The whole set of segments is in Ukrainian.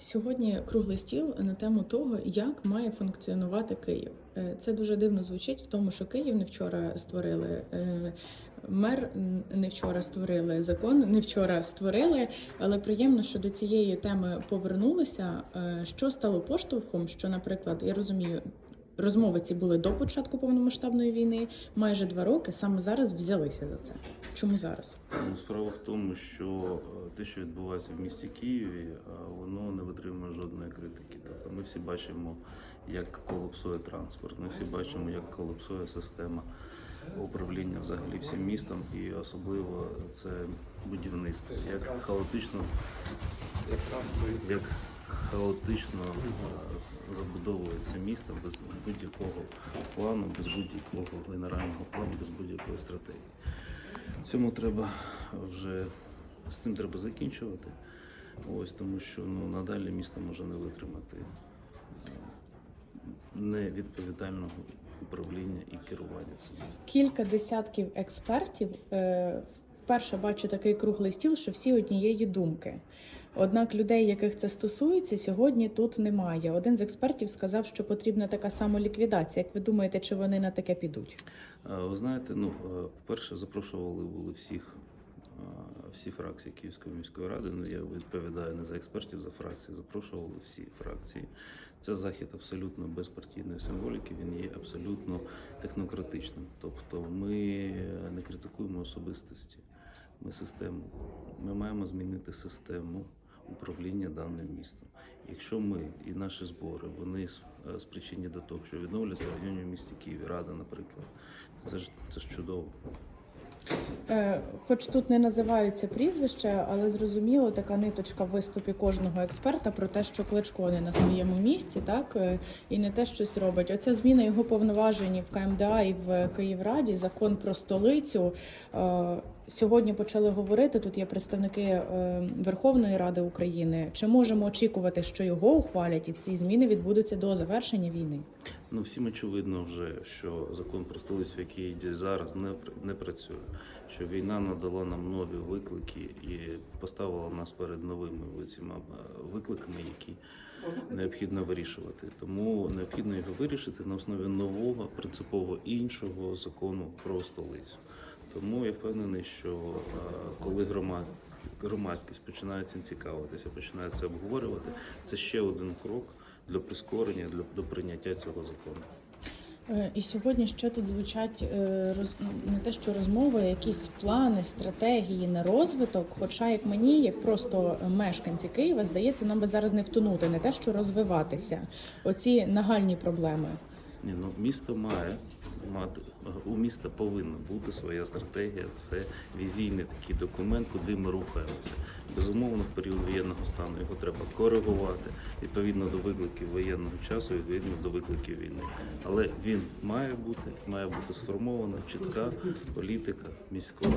Сьогодні круглий стіл на тему того, як має функціонувати Київ. Е, Це дуже дивно звучить в тому, що Київ не вчора створили. е, Мер не вчора створили закон, не вчора створили, але приємно, що до цієї теми повернулися. Е, Що стало поштовхом? Що, наприклад, я розумію, розмови ці були до початку повномасштабної війни, майже два роки. Саме зараз взялися за це. Чому зараз? Ну, Справа в тому, що е, те, що відбувається в місті Києві, е, воно не витримує жодної критики. Тобто ми всі бачимо, як колапсує транспорт, ми всі бачимо, як колапсує система управління взагалі всім містом, і особливо це будівництво, як хаотично, як хаотично е, забудовується місто без будь-якого плану, без будь-якого генерального плану, без будь-якої стратегії. Цьому треба вже з цим треба закінчувати. Ось тому, що ну надалі місто може не витримати е, невідповідального управління і керування цим. Кілька десятків експертів е, вперше бачу такий круглий стіл, що всі однієї думки. Однак людей, яких це стосується, сьогодні тут немає. Один з експертів сказав, що потрібна така самоліквідація. Як ви думаєте, чи вони на таке підуть? Е, Ви знаєте, ну е, по-перше, запрошували були всіх. е, Всі фракції Київської міської ради, ну я відповідаю не за експертів, за фракції, запрошували всі фракції. Це захід абсолютно без партійної символіки, він є абсолютно технократичним. Тобто ми не критикуємо особистості, ми систему. Ми маємо змінити систему управління даним містом. Якщо ми і наші збори вони е, спричинені до того, що відновляться районні в місті Києві, Рада, наприклад, це ж це ж чудово. Е, Хоч тут не називаються прізвища, але зрозуміло, така ниточка в виступі кожного експерта про те, що Кличко не на своєму місці, так е, і не те щось робить. Оця зміна його повноважень в КМДА і в Київраді, закон про столицю. Сьогодні почали говорити. Тут є представники е, Верховної Ради України. Чи можемо очікувати, що його ухвалять, і ці зміни відбудуться до завершення війни? Ну, всім очевидно вже, що закон про столицю, який діє зараз, не, не працює. Що війна надала нам нові виклики і поставила нас перед новими цими е, викликами, які необхідно вирішувати. Тому необхідно його вирішити на основі нового, принципово іншого закону про столицю. Тому я впевнений, що е, коли громадськість починає цим цікавитися, починає це обговорювати, це ще один крок для прискорення, для до прийняття цього закону. Е, І сьогодні ще тут звучать е, роз... не те, що розмови, якісь плани, стратегії на розвиток. Хоча, як мені, як просто мешканці Києва, здається, нам би зараз не втонути, не те, що розвиватися. Оці нагальні проблеми. Ні, ну місто має мати у міста повинна бути своя стратегія. Це візійний такий документ, куди ми рухаємося. Безумовно, в період воєнного стану його треба коригувати відповідно до викликів воєнного часу, відповідно до викликів війни. Але він має бути, має бути сформована чітка політика міського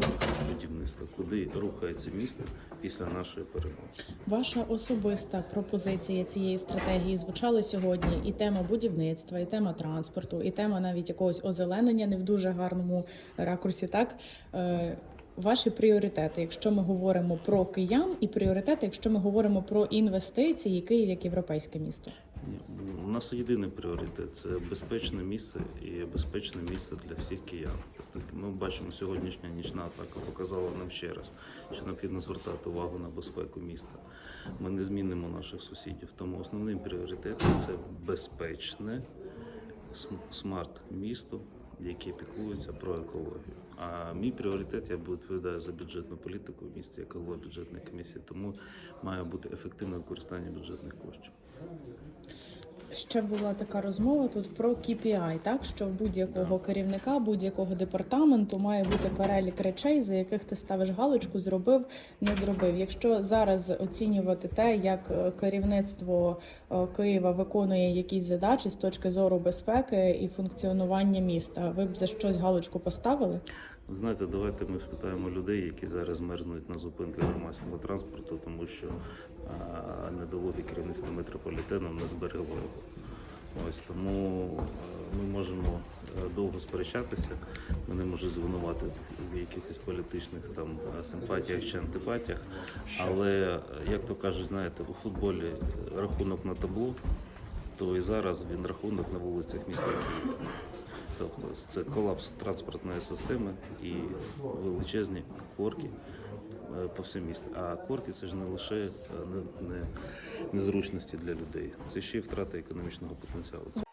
будівництва, куди рухається місто після нашої перемоги. Ваша особиста пропозиція цієї стратегії звучала сьогодні. І тема будівництва, і тема транспорту, і тема навіть якогось озеленення не в дуже гарному ракурсі. Так Е, ваші пріоритети, якщо ми говоримо про киян, і пріоритети, якщо ми говоримо про інвестиції, Київ як європейське місто. У нас єдиний пріоритет це безпечне місце і безпечне місце для всіх киян. Тобто ми бачимо сьогоднішня нічна атака показала нам ще раз, що необхідно звертати увагу на безпеку міста. Ми не змінимо наших сусідів. Тому основний пріоритет це безпечне смарт-місто, яке піклується про екологію. А мій пріоритет я відповідаю за бюджетну політику в місті як голова бюджетної комісії, тому має бути ефективне використання бюджетних коштів. Ще була така розмова тут про KPI, так що в будь-якого керівника, будь-якого департаменту має бути перелік речей, за яких ти ставиш галочку, зробив, не зробив. Якщо зараз оцінювати те, як е, керівництво е, Києва виконує якісь задачі з точки зору безпеки і функціонування міста, ви б за щось галочку поставили? Ви Знаєте, давайте ми спитаємо людей, які зараз мерзнуть на зупинках громадського транспорту, тому що недолуге керівництво метрополітену не зберегло його. Ось тому е, ми можемо е, довго сперечатися. Мене може звинуватити в якихось політичних там е, симпатіях чи антипатіях. Але як то кажуть, знаєте, у футболі рахунок на табло, то і зараз він рахунок на вулицях міста Києва. Тобто це колапс транспортної системи і величезні корки е, по всьому місту. А корки це ж не лише е, не, не, незручності для людей, це ще й втрата економічного потенціалу.